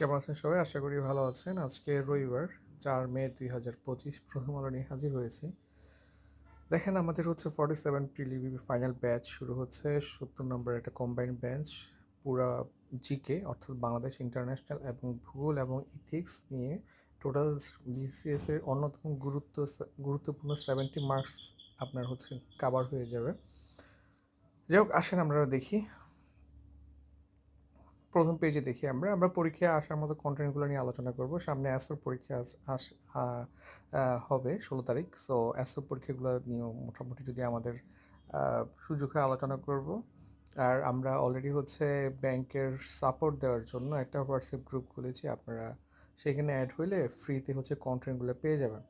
কেমন আছেন সবাই? আশা করি ভালো আছেন। আজকে রবিবার, চার মে দুই হাজার পঁচিশ, প্রথম আলো নিয়ে হাজির হয়েছি। দেখেন, আমাদের হচ্ছে ফর্টি সেভেন প্রিলিভি ফাইনাল ব্যাচ শুরু হচ্ছে, সত্তর নম্বর একটা কম্বাইন্ড ব্যাচ পুরা জিকে অর্থাৎ বাংলাদেশ ইন্টারন্যাশনাল এবং ভূগোল এবং ইথিক্স নিয়ে টোটাল বিসিএস এর অন্যতম গুরুত্ব, গুরুত্বপূর্ণ সেভেন্টি মার্কস আপনার হচ্ছে কাভার হয়ে যাবে। যাই হোক, আসেন আমরা দেখি প্রথম পেজে দেখি আমরা। আমরা পরীক্ষায় আসার মতো কন্টেন্টগুলো নিয়ে আলোচনা করব। সামনে অ্যাসোর পরীক্ষা আস- হবে ষোলো তারিখ। সো অ্যাসোর পরীক্ষাগুলো নিয়ে মোটামুটি যদি আমাদের সুযোগ আলোচনা করব। আর আমরা অলরেডি হচ্ছে ব্যাংকের সাপোর্ট দেওয়ার জন্য একটা হোয়াটসঅ্যাপ গ্রুপ খুলেছি। আপনারা সেখানে অ্যাড হইলে ফ্রিতে হচ্ছে কন্টেন্টগুলো পেয়ে যাবেন।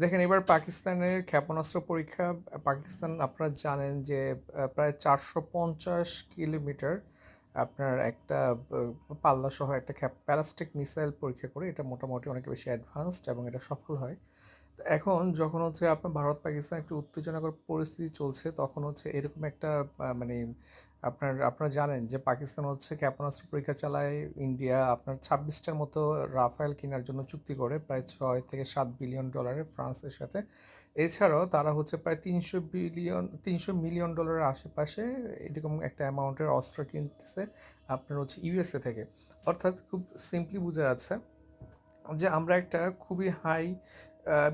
দেখেন, এবার পাকিস্তানের ক্ষেপণাস্ত্র পরীক্ষা। পাকিস্তান, আপনারা জানেন যে প্রায় চারশো পঞ্চাশ কিলোমিটার আপনার একটা পাল্লাসহ একটা প্যালাস্টিক মিসাইল পরীক্ষা করে এটা মোটামুটি অনেক বেশি অ্যাডভান্সড এবং এটা সফল হয়। এখন যখন হচ্ছে আপনার ভারত, পাকিস্তান একটু উত্তেজনাকর পরিস্থিতি চলছে, তখন হচ্ছে এরকম একটা মানে আপনার, আপনারা জানেন যে পাকিস্তান হচ্ছে ক্ষেপণাস্ত্র পরীক্ষা চালায়, ইন্ডিয়া আপনার ছাব্বিশটার মতো রাফায়েল কেনার জন্য চুক্তি করে, প্রায় ছয় থেকে সাত বিলিয়ন ডলারের ফ্রান্সের সাথে। এছাড়াও তারা হচ্ছে প্রায় তিনশো বিলিয়ন, তিনশো মিলিয়ন ডলারের আশেপাশে এরকম একটা অ্যামাউন্টের অস্ত্র কিনতেছে আপনার হচ্ছে ইউএসএ থেকে। অর্থাৎ খুব সিম্পলি বোঝা যাচ্ছে যে আমরা একটা খুবই হাই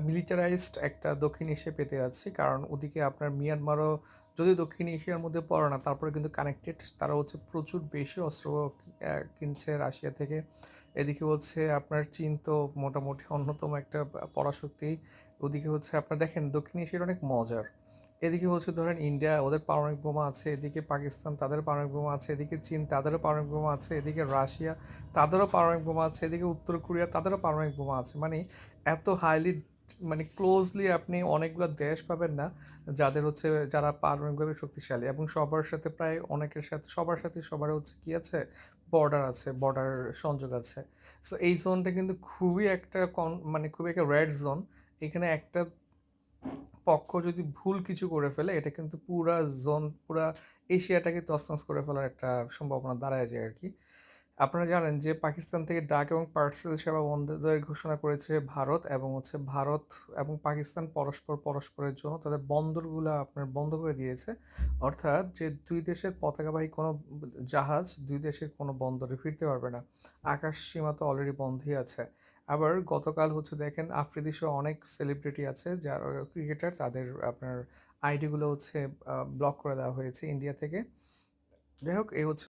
মিলিটারাইজড একটা দক্ষিণ এশিয়া পেতে যাচ্ছি। কারণ ওদিকে আপনার মিয়ানমারও যদি দক্ষিণ এশিয়ার মধ্যে পড়ে না, তারপরে কিন্তু কানেক্টেড তারা হচ্ছে প্রচুর বেশি অস্ত্র কিনছে রাশিয়া থেকে। এদিকে হচ্ছে আপনার চীন তো মোটামুটি অন্যতম একটা পরাশক্তি। ওদিকে হচ্ছে আপনার দেখেন, দক্ষিণ এশিয়ার অনেক মজার। এদিকে হচ্ছে ধরেন ইন্ডিয়া, ওদের পারমাণবিক বোমা আছে। এদিকে পাকিস্তান, তাদের পারমাণবিক বোমা আছে। এদিকে চীন, তাদেরও পারমাণবিক বোমা আছে। এদিকে রাশিয়া, তাদেরও পারমাণবিক বোমা আছে। এদিকে উত্তর কোরিয়া, তাদেরও পারমাণবিক বোমা আছে। মানে এত হাইলি মানে ক্লোজলি আপনি অনেকগুলো দেশ পাবেন না, যাদের হচ্ছে যারা পারমাণবিকভাবে শক্তিশালী এবং সবার সাথে প্রায় অনেকের সাথে, সবার সাথে সবার হচ্ছে কি আছে? বর্ডার আছে বর্ডার সংযোগ আছে। সো এই জোনটা কিন্তু খুবই একটা কন মানে খুবই একটা রেড জোন এখানে একটা পক্ষ যদি ভুল কিছু করে ফেলে, এটা কিন্তু পুরা জোন পুরা এশিয়াটাকে তছনছ করে ফেলার একটা সম্ভাবনা দাঁড়ায় যায় আর কি। আপনারা জানেন যে পাকিস্তান থেকে ডাক এবং পার্সেল সেবা বন্ধের ঘোষণা করেছে ভারত এবং হচ্ছে ভারত এবং পাকিস্তান পরস্পর পরস্পরের জন্য তাদের বন্দরগুলো আপনার বন্ধ করে দিয়েছে। অর্থাৎ যে দুই দেশের পতাকাবাহী কোনো জাহাজ দুই দেশের কোনো বন্দরে ফিরতে পারবে না। আকাশ সীমা তো অলরেডি বন্ধই আছে। আবার গতকাল হচ্ছে দেখেন আফ্রিদি সহ অনেক সেলিব্রিটি আছে যারা ক্রিকেটার তাদের আপনার আইডিগুলো হচ্ছে ব্লক করে দেওয়া হয়েছে ইন্ডিয়া থেকে। যাই হোক, এই হচ্ছে